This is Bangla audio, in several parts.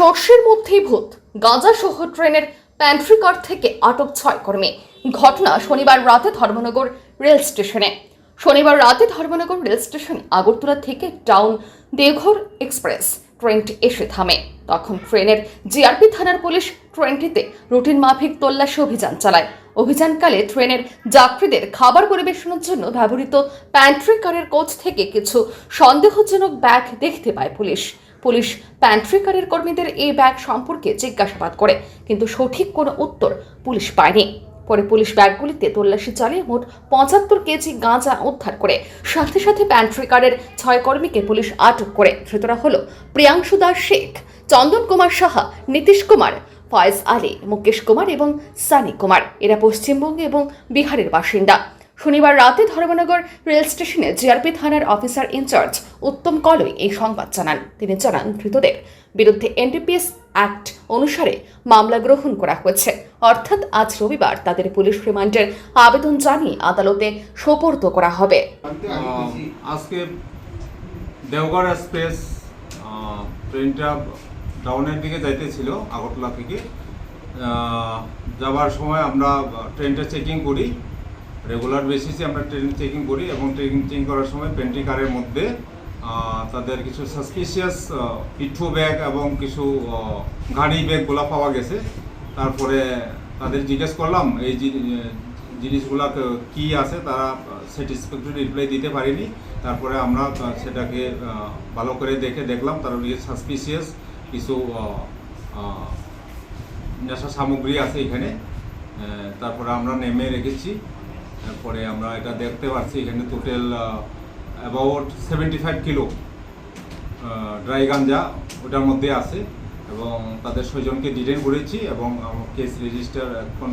সর্ষের মধ্যেই ভূত। গাজা সহ ট্রেনের প্যান্ট্রি কার থেকে আটক ছয় কর্মী। ঘটনা শনিবার রাতে ধর্মনগর রেল স্টেশনে। শনিবার রাতে ধর্মনগর রেল স্টেশন আগরতলা থেকে টাউন দেঘর এক্সপ্রেস ট্রেনটি এসে থামে। তখন ট্রেনের জিআরপি থানার পুলিশ ট্রেনটিতে রুটিন মাফিক তল্লাশি অভিযান চালায়। অভিযানকালে ট্রেনের যাত্রীদের খাবার পরিবেশনের জন্য ব্যবহৃত প্যান্ট্রি কারের কোচ থেকে কিছু সন্দেহজনক ব্যাগ দেখতে পায় পুলিশ। পুলিশ প্যান্ট্রি কারের কর্মীদের এই ব্যাগ সম্পর্কে জিজ্ঞাসাবাদ করে, কিন্তু সঠিক কোনো উত্তর পুলিশ পায়নি। পরে পুলিশ ব্যাগগুলিতে তল্লাশি চালিয়ে মোট পঁচাত্তর কেজি গাঁজা উদ্ধার করে, সাথে সাথে প্যান্ট্রি কারের ছয় কর্মীকে পুলিশ আটক করে। ধৃতরা হল প্রিয়াংশু দাস শেখ, চন্দন কুমার সাহা, নীতিশ কুমার ফয়েজ আলী, মুকেশ কুমার এবং সানি কুমার। এরা পশ্চিমবঙ্গে এবং বিহারের বাসিন্দা। শনিবার রাতে ধর্মনগর রেল স্টেশনে জিআরপি থানার officer in charge Uttam Kalai এই সংবাদ জানান। তিনি জানান, ধৃতদের বিরুদ্ধে এনডিপিএস অ্যাক্ট অনুসারে মামলা গ্রহণ করা হয়েছে। অর্থাৎ আজ রবিবার তাদের পুলিশ রিমান্ডের আবেদন জানিয়ে আদালতে সোপর্দ করা হবে। আজকে দেওঘর এক্সপ্রেস ট্রেনটা টাউনের দিকে যাইতেছিল, আগরতলা থেকে। যাবার সময় আমরা ট্রেনটা চেকিং করি। রেগুলার বেসিসে আমরা ট্রেন চেকিং করি এবং ট্রেন চেকিং করার সময় পেন্ট্রি কারের মধ্যে তাদের কিছু সাসপিসিয়াস পিঠু ব্যাগ এবং কিছু গাড়ি ব্যাগগুলো পাওয়া গেছে। তারপরে তাদের জিজ্ঞেস করলাম, এই জিনিসগুলা কি আছে? তারা স্যাটিসফ্যাক্টরি রিপ্লাই দিতে পারেনি। তারপরে আমরা সেটাকে ভালো করে দেখে দেখলাম, তার সাসপিসিয়াস কিছু নেশা সামগ্রী আছে এখানে। তারপরে আমরা নেমে রেখেছি। তারপরে আমরা এটা দেখতে পাচ্ছি এখানে total about seventy five kilo dry ganja ওটার মধ্যে আছে। এবং তাদের ছয়জনকে ডিটেন করেছি এবং কেস রেজিস্টার এখন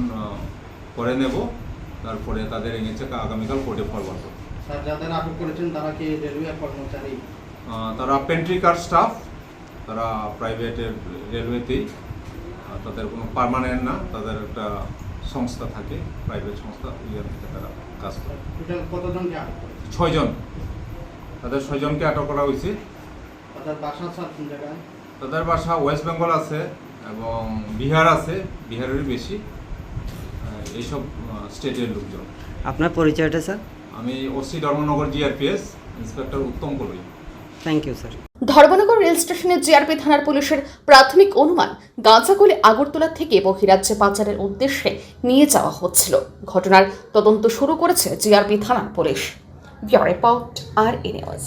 করে নেব। তারপরে তাদের এনেছে আগামীকাল কোর্টে ফরওয়ার্ড করব। করেছেন তারা পেন্ট্রি কার স্টাফ তারা প্রাইভেটের রেলওয়েতেই তাদের কোনো পার্মানেন্ট না তাদের একটা সংস্থা থাকে প্রাইভেট সংস্থা ইয়ার থেকে তারা কাজ করে। ছয়জন। তাদের ছয়জনকে আটক করা হয়েছে। তাদের বাসা ওয়েস্ট বেঙ্গল আছে এবং বিহার আছে বিহারেরই বেশি। এইসব স্টেটের লোকজন। আপনার পরিচয়টা স্যার? আমি OC Dharmanagar GRPS inspector Uttam Kalai. Thank you sir Dharmanagar rail স্টেশনের জিআরপি থানার পুলিশের প্রাথমিক অনুমান গাঁজাগুলি আগরতলা থেকে বহিরাজ্যে পাচারের উদ্দেশ্যে নিয়ে যাওয়া হচ্ছিল। ঘটনার তদন্ত শুরু করেছে জিআরপি থানার police. Report, R A news.